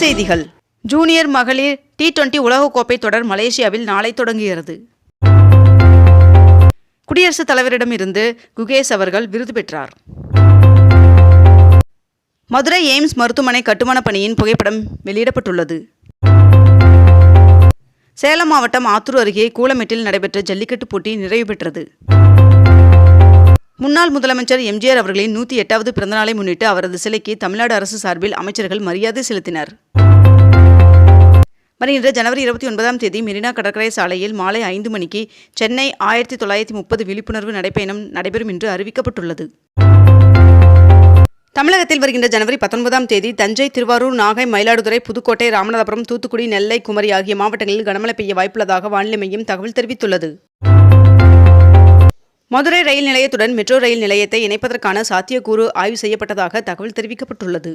செய்திகள். ஜூனியர் மகளிர் T twenty உலகக்கோப்பை தொடர் மலேசியாவில் நாளை தொடங்குகிறது. குடியரசுத் தலைவரிடம் இருந்து குகேஷ் அவர்கள் விருது பெற்றார். மதுரை எய்ம்ஸ் மருத்துவமனை கட்டுமான பணியின் புகைப்படம் வெளியிடப்பட்டுள்ளது. சேலம் மாவட்டம் ஆத்தூர் அருகே கூலமெட்டில் நடைபெற்ற ஜல்லிக்கட்டு போட்டி நிறைவு பெற்றது. முன்னாள் முதலமைச்சர் எம்ஜிஆர் அவர்களின் நூற்றி எட்டாவது பிறந்தநாளை முன்னிட்டு அவரது சிலைக்கு தமிழ்நாடு அரசு சார்பில் அமைச்சர்கள் மரியாதை செலுத்தினர். வருகின்ற ஜனவரி இருபத்தி ஒன்பதாம் தேதி மெரினா கடற்கரை சாலையில் மாலை ஐந்து மணிக்கு சென்னை ஆயிரத்தி தொள்ளாயிரத்தி முப்பது விழிப்புணர்வு நடைப்பயணம் நடைபெறும் என்று அறிவிக்கப்பட்டுள்ளது. தமிழகத்தில் வருகின்ற ஜனவரி பத்தொன்பதாம் தேதி தஞ்சை திருவாரூர் நாகை மயிலாடுதுறை புதுக்கோட்டை ராமநாதபுரம் தூத்துக்குடி நெல்லை குமரி ஆகிய மாவட்டங்களில் கனமழை பெய்ய வாய்ப்புள்ளதாக வானிலை மையம் தகவல் தெரிவித்துள்ளது. மதுரை ரயில் நிலையத்துடன் மெட்ரோ ரயில் நிலையத்தை இணைப்பதற்கான சாத்தியக்கூறு ஆய்வு செய்யப்பட்டதாக தகவல் தெரிவிக்கப்பட்டுள்ளது.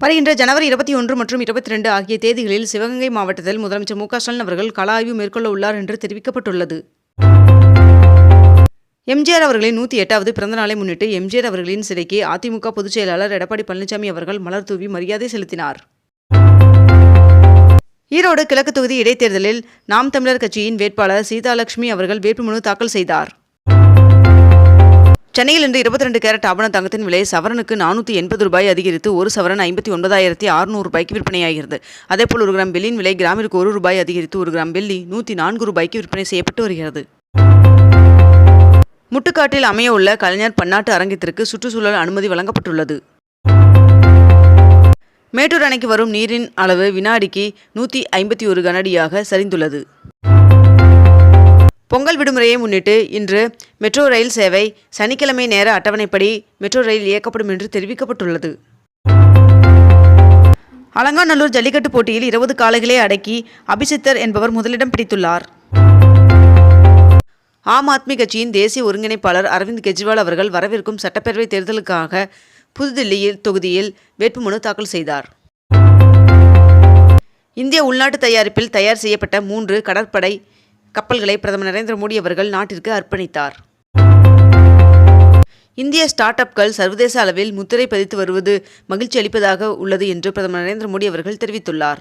வருகின்ற ஜனவரி இருபத்தி ஒன்று மற்றும் இருபத்தி ரெண்டு ஆகிய தேதிகளில் சிவகங்கை மாவட்டத்தில் முதலமைச்சர் மு க ஸ்டாலின் அவர்கள் கள ஆய்வு மேற்கொள்ள உள்ளார் என்று தெரிவிக்கப்பட்டுள்ளது. எம்ஜிஆர் அவர்களின் நூற்றி எட்டாவது பிறந்தநாளை முன்னிட்டு எம்ஜிஆர் அவர்களின் சிலைக்கு அதிமுக பொதுச் செயலாளர் எடப்பாடி பழனிசாமி அவர்கள் மலர் தூவி மரியாதை செலுத்தினார். ஈரோடு கிழக்கு தொகுதி இடைத்தேர்தலில் நாம் தமிழர் கட்சியின் வேட்பாளர் சீதாலட்சுமி அவர்கள் வேட்புமனு தாக்கல் செய்தார். சென்னையில் இன்று இருபத்தி ரெண்டு கேரட் ஆபண தங்கத்தின் விலை சவரனுக்கு நானூற்றி எண்பது ரூபாய் அதிகரித்து ஒரு சவரன் ஐம்பத்தி ஒன்பதாயிரத்தி அறுநூறு ரூபாய்க்கு விற்பனையாகிறது. அதேபோல் ஒரு கிராம் வெள்ளியின் விலை கிராமிற்கு ஒரு ரூபாய் அதிகரித்து ஒரு கிராம் வெள்ளி நூற்றி நான்கு ரூபாய்க்கு விற்பனை செய்யப்பட்டு வருகிறது. முட்டுக்காட்டில் அமைய உள்ள கலைஞர் பன்னாட்டு அரங்கத்திற்கு சுற்றுச்சூழல் அனுமதி வழங்கப்பட்டுள்ளது. மேட்டூர் அணைக்கு வரும் நீரின் அளவு வினாடிக்கு நூற்றி ஐம்பத்தி ஒரு கனடியாக சரிந்துள்ளது. பொங்கல் விடுமுறையை முன்னிட்டு இன்று மெட்ரோ ரயில் சேவை சனிக்கிழமை நேர அட்டவணைப்படி மெட்ரோ ரயில் இயக்கப்படும் என்று தெரிவிக்கப்பட்டுள்ளது. அலங்காநல்லூர் ஜல்லிக்கட்டு போட்டியில் இருபது காளைகளை அடக்கி அபிசித்தர் என்பவர் முதலிடம் பிடித்துள்ளார். ஆம் ஆத்மி கட்சியின் தேசிய ஒருங்கிணைப்பாளர் அரவிந்த் கெஜ்ரிவால் அவர்கள் வரவிருக்கும் சட்டப்பேரவை தேர்தலுக்காக புதுதில்லியில் தொகுதியில் வேட்புமனு தாக்கல் செய்தார். இந்திய உள்நாட்டு தயாரிப்பில் தயார் செய்யப்பட்ட மூன்று கடற்படை கப்பல்களை பிரதமர் நரேந்திர மோடி அவர்கள் நாட்டிற்கு அர்ப்பணித்தார். இந்திய ஸ்டார்ட் அப்கள் சர்வதேச அளவில் முத்திரை பதித்து வருவது மகிழ்ச்சி அளிப்பதாக உள்ளது என்று பிரதமர் நரேந்திர மோடி அவர்கள் தெரிவித்துள்ளார்.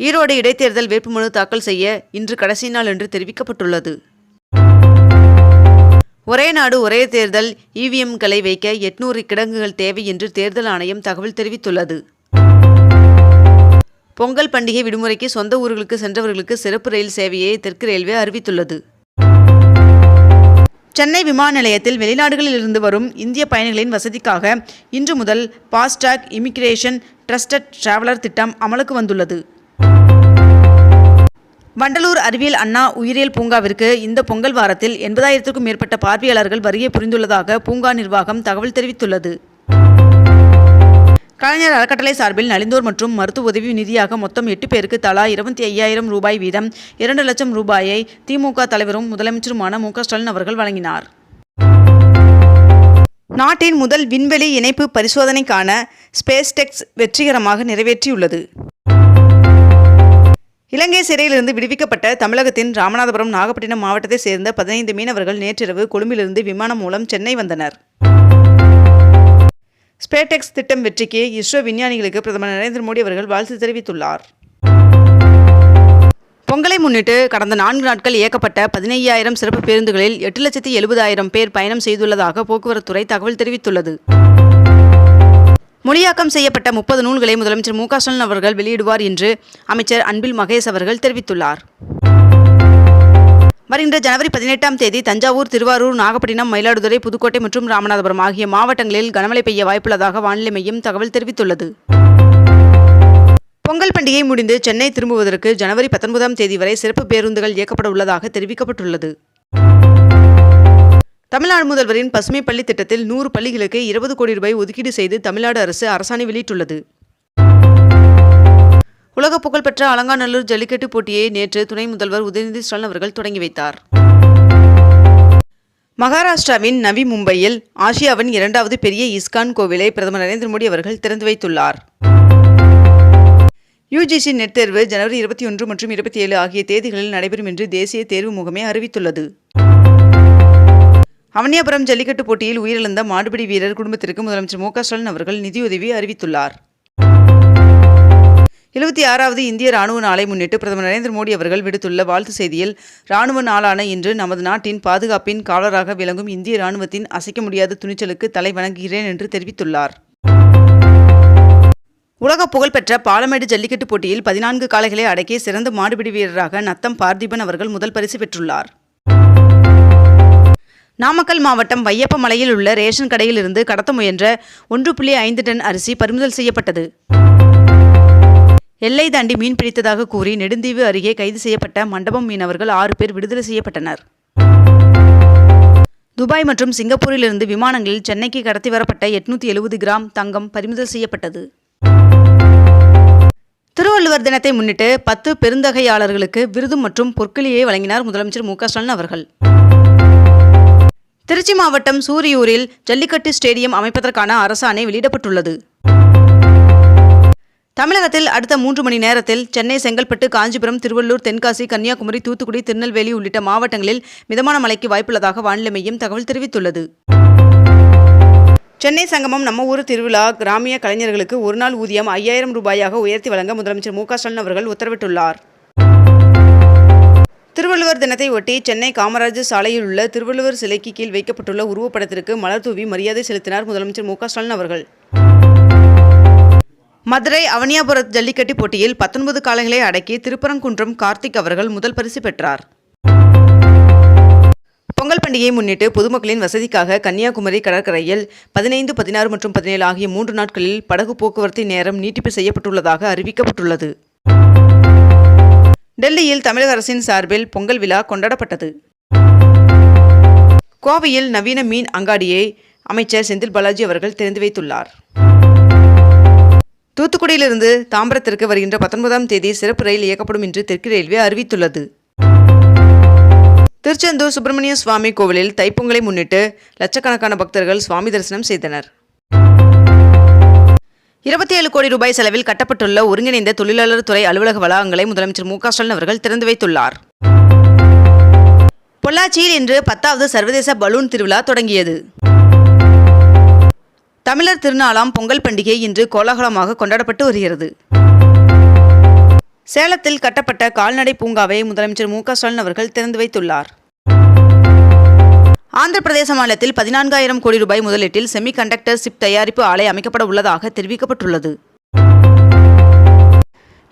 ஈரோடு இடைத்தேர்தல் வேட்புமனு தாக்கல் செய்ய இன்று கடைசி நாள் என்று தெரிவிக்கப்பட்டுள்ளது. ஒரே நாடு ஒரே தேர்தல் இவிஎம்களை வைக்க எட்நூறு கிடங்குகள் தேவை என்று தேர்தல் ஆணையம் தகவல் தெரிவித்துள்ளது. பொங்கல் பண்டிகை விடுமுறைக்கு சொந்த ஊர்களுக்கு சென்றவர்களுக்கு சிறப்பு ரயில் சேவையை தெற்கு ரயில்வே அறிவித்துள்ளது. சென்னை விமான நிலையத்தில் வெளிநாடுகளில் இருந்து வரும் இந்திய பயணிகளின் வசதிக்காக இன்று முதல் பாஸ்டாக் இமிகிரேஷன் ட்ரஸ்டட் டிராவலர் திட்டம் அமலுக்கு வந்துள்ளது. வண்டலூர் அறிவியல் அண்ணா உயிரியல் பூங்காவிற்கு இந்த பொங்கல் வாரத்தில் எண்பதாயிரத்திற்கும் மேற்பட்ட பார்வையாளர்கள் வருகை புரிந்துள்ளதாக பூங்கா நிர்வாகம் தகவல் தெரிவித்துள்ளது. கலைஞர் அறக்கட்டளை சார்பில் நலிந்தோர் மற்றும் மருத்துவ உதவி நிதியாக மொத்தம் எட்டு பேருக்கு தலா இருபத்தி ஐயாயிரம் ரூபாய் வீதம் இரண்டு லட்சம் ரூபாயை திமுக தலைவரும் முதலமைச்சருமான மு ஸ்டாலின் அவர்கள் வழங்கினார். நாட்டின் முதல் விண்வெளி இணைப்பு பரிசோதனைக்கான ஸ்பேஸ்டெக்ஸ் வெற்றிகரமாக நிறைவேற்றியுள்ளது. இலங்கை சிறையிலிருந்து விடுவிக்கப்பட்ட தமிழகத்தின் ராமநாதபுரம் நாகப்பட்டினம் மாவட்டத்தைச் சேர்ந்த பதினைந்து மீனவர்கள் நேற்றிரவு கொழும்பிலிருந்து விமானம் மூலம் சென்னை வந்தனர். ஸ்பேடெக்ஸ் திட்டம் வெற்றிக்கு இஸ்ரோ விஞ்ஞானிகளுக்கு பிரதமர் நரேந்திர மோடி அவர்கள் வாழ்த்து தெரிவித்துள்ளார். பொங்கலை முன்னிட்டு கடந்த நான்கு நாட்கள் இயக்கப்பட்ட பதினையாயிரம் சிறப்பு பேருந்துகளில் எட்டு லட்சத்தி எழுபதாயிரம் பேர் பயணம் செய்துள்ளதாக போக்குவரத்துறை தகவல் தெரிவித்துள்ளது. மொழியாக்கம் செய்யப்பட்ட முப்பது நூல்களை முதலமைச்சர் மு ஸ்டாலின் அவர்கள் வெளியிடுவார் என்று அமைச்சர் அன்பில் மகேஷ் அவர்கள் தெரிவித்துள்ளார். வருகின்ற ஜனவரி பதினெட்டாம் தேதி தஞ்சாவூர் திருவாரூர் நாகப்பட்டினம் மயிலாடுதுறை புதுக்கோட்டை மற்றும் ராமநாதபுரம் ஆகிய மாவட்டங்களில் கனமழை பெய்ய வாய்ப்புள்ளதாக வானிலை மையம் தகவல் தெரிவித்துள்ளது. பொங்கல் பண்டிகை முடிந்து சென்னை திரும்புவதற்கு ஜனவரி பத்தொன்பதாம் தேதி வரை சிறப்பு பேருந்துகள் இயக்கப்பட உள்ளதாக தெரிவிக்கப்பட்டுள்ளது. தமிழ்நாடு முதல்வரின் பசுமை பள்ளி திட்டத்தில் நூறு பள்ளிகளுக்கு இருபது கோடி ரூபாய் ஒதுக்கீடு செய்து தமிழ்நாடு அரசு அரசாணை வெளியிட்டுள்ளது. உலக புகழ்பெற்ற அலங்காநல்லூர் ஜல்லிக்கட்டு போட்டியை நேற்று துணை முதல்வர் உதயநிதி ஸ்டாலின் அவர்கள் தொடங்கி வைத்தார். மகாராஷ்டிராவின் நவி மும்பையில் ஆசியாவின் இரண்டாவது பெரிய இஸ்கான் கோவிலை பிரதமர் நரேந்திர மோடி அவர்கள் திறந்து வைத்துள்ளார். யுஜிசி நெட் தேர்வு ஜனவரி இருபத்தி ஒன்று மற்றும் இருபத்தி ஏழு ஆகிய தேதிகளில் நடைபெறும் என்று தேசிய தேர்வு முகமை அறிவித்துள்ளது. அவனியாபுரம் ஜல்லிக்கட்டு போட்டியில் உயிரிழந்த மாடுபிடி வீரர் குடும்பத்திற்கு முதலமைச்சர் மு ஸ்டாலின் அவர்கள் நிதியுதவி அறிவித்துள்ளார். எழுபத்தி ஆறாவது இந்திய ராணுவ நாளை முன்னிட்டு பிரதமர் நரேந்திர மோடி அவர்கள் விடுத்துள்ள வாழ்த்து செய்தியில் ராணுவ நாளான இன்று நமது நாட்டின் பாதுகாப்பின் காவலராக விளங்கும் இந்திய ராணுவத்தின் அசைக்க முடியாத துணிச்சலுக்கு தலை வணங்குகிறேன் என்று தெரிவித்துள்ளார். உலக புகழ்பெற்ற பாலமேடு ஜல்லிக்கட்டு போட்டியில் பதினான்கு காளைகளை அடக்கி சிறந்த மாடுபிடி வீரராக நத்தம் பார்த்திபன் அவர்கள் முதல் பரிசு பெற்றுள்ளார். நாமக்கல் மாவட்டம் வையப்பமலையில் உள்ள ரேஷன் கடையில் இருந்து கடத்த முயன்ற ஒன்று புள்ளி ஐந்து டன் அரிசி பறிமுதல் செய்யப்பட்டது. எல்லை தாண்டி மீன் பிடித்ததாக கூறி நெடுந்தீவு அருகே கைது செய்யப்பட்ட மண்டபம் மீனவர்கள் ஆறு பேர் விடுதலை செய்யப்பட்டனர். துபாய் மற்றும் சிங்கப்பூரிலிருந்து விமானங்களில் சென்னைக்கு கடத்தி வரப்பட்ட எட்நூத்தி எழுபது கிராம் தங்கம் பறிமுதல் செய்யப்பட்டது. திருவள்ளுவர் தினத்தை முன்னிட்டு பத்து பெருந்தகையாளர்களுக்கு விருது மற்றும் பொற்களியை வழங்கினார் முதலமைச்சர் மு க ஸ்டாலின் அவர்கள். திருச்சி மாவட்டம் சூரியூரில் ஜல்லிக்கட்டு ஸ்டேடியம் அமைப்பதற்கான அரசாணை வெளியிடப்பட்டுள்ளது. தமிழகத்தில் அடுத்த மூன்று மணி நேரத்தில் சென்னை செங்கல்பட்டு காஞ்சிபுரம் திருவள்ளூர் தென்காசி கன்னியாகுமரி தூத்துக்குடி திருநெல்வேலி உள்ளிட்ட மாவட்டங்களில் மிதமான மழைக்கு வாய்ப்புள்ளதாக வானிலை மையம் தகவல் தெரிவித்துள்ளது. சென்னை சங்கமம் நம்ம ஊர் திருவிழா கிராமிய கலைஞர்களுக்கு ஒரு நாள் ஊதியம் ஐயாயிரம் ரூபாயாக உயர்த்தி வழங்க முதலமைச்சர் மு க ஸ்டாலின் அவர்கள் உத்தரவிட்டுள்ளார். திருவள்ளுவர் தினத்தை ஒட்டி சென்னை காமராஜர் சாலையில் உள்ள திருவள்ளுவர் சிலைக்கு கீழ் வைக்கப்பட்டுள்ள உருவப்படத்திற்கு மலர் தூவி மரியாதை செலுத்தினார் முதலமைச்சர் மு ஸ்டாலின் அவர்கள். மதுரை அவனியாபுரத் ஜல்லிக்கட்டு போட்டியில் பத்தொன்பது காலங்களை அடக்கி திருப்பரங்குன்றம் கார்த்திக் அவர்கள் முதல் பரிசு பெற்றார். பொங்கல் பண்டிகையை முன்னிட்டு பொதுமக்களின் வசதிக்காக கன்னியாகுமரி கடற்கரையில் பதினைந்து பதினாறு மற்றும் பதினேழு ஆகிய மூன்று நாட்களில் படகு போக்குவரத்து நேரம் நீட்டிப்பு செய்யப்பட்டுள்ளதாக அறிவிக்கப்பட்டுள்ளது. டெல்லியில் தமிழக அரசின் சார்பில் பொங்கல் விழா கொண்டாடப்பட்டது. கோவையில் நவீன மீன் அங்காடியை அமைச்சர் செந்தில் பாலாஜி அவர்கள் திறந்து வைத்துள்ளார். தூத்துக்குடியிலிருந்து தாம்பரத்திற்கு வருகின்ற பத்தொன்பதாம் தேதி சிறப்பு ரயில் இயக்கப்படும் என்று தெற்கு ரயில்வே அறிவித்துள்ளது. திருச்செந்தூர் சுப்பிரமணிய சுவாமி கோவிலில் தைப்பொங்கலை முன்னிட்டு லட்சக்கணக்கான பக்தர்கள் சுவாமி தரிசனம் செய்தனர். இருபத்தி ஏழு கோடி ரூபாய் செலவில் கட்டப்பட்டுள்ள ஒருங்கிணைந்த தொழிலாளர் துறை அலுவலக வளாகங்களை முதலமைச்சர் மு ஸ்டாலின் அவர்கள் திறந்து வைத்துள்ளார். பொள்ளாச்சியில் இன்று பத்தாவது சர்வதேச பலூன் திருவிழா தொடங்கியது. தமிழர் திருநாளாம் பொங்கல் பண்டிகை இன்று கோலாகலமாக கொண்டாடப்பட்டு வருகிறது. சேலத்தில் கட்டப்பட்ட கால்நடை பூங்காவை முதலமைச்சர் மு ஸ்டாலின் அவர்கள் திறந்து வைத்துள்ளார். ஆந்திர பிரதேச மாநிலத்தில் பதினான்காயிரம் கோடி ரூபாய் முதலீட்டில் செமி கண்டக்டர் சிப் தயாரிப்பு ஆலை அமைக்கப்பட உள்ளதாக தெரிவிக்கப்பட்டுள்ளது.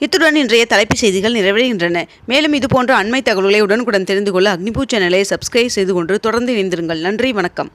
இத்துடன் இன்றைய தலைப்புச் செய்திகள் நிறைவடைகின்றன. மேலும் இதுபோன்ற அண்மை தகவல்களை உடனுக்குடன் தெரிந்து கொள்ள அக்னிபூ சேனலை சப்ஸ்கிரைப் செய்து கொண்டு தொடர்ந்து இணைந்திருங்கள். நன்றி வணக்கம்.